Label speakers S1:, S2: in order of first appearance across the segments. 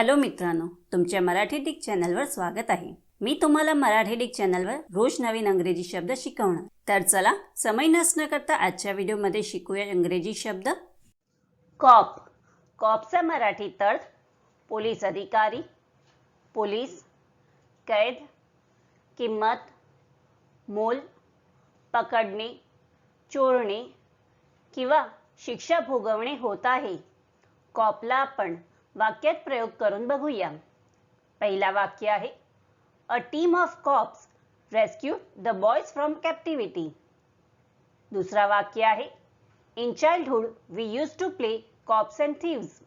S1: Hello मित्रांनो तुमच्या Marathi Dick चॅनलवर स्वागत आहे. मी तुम्हाला मराठी डिक चॅनलवर रोज नवीन अंग्रेजी शब्द शिकवणार. तर चला समय नसणं करता आजच्या व्हिडिओमध्ये शिकूया इंग्रजी शब्द. कॉप. कॉपचा मराठीत अर्थ पोलीस अधिकारी पोलीस कैद किंमत मोल पकडणे चोरणे किंवा शिक्षा भोगवणे होत आहे. कॉपला आपण वाक्यात प्रयोग करून बघूया. पहिला वाक्य आहे a team of cops rescue the boys from captivity दुसरा वाक्य आहे in childhood we use to play cops and thieves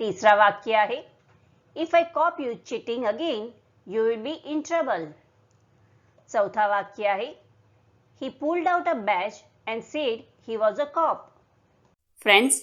S1: तिसरा वाक्य आहे if I cop you cheating again you will be in trouble चौथा वाक्य आहे he pulled out a badge and said he was a cop friends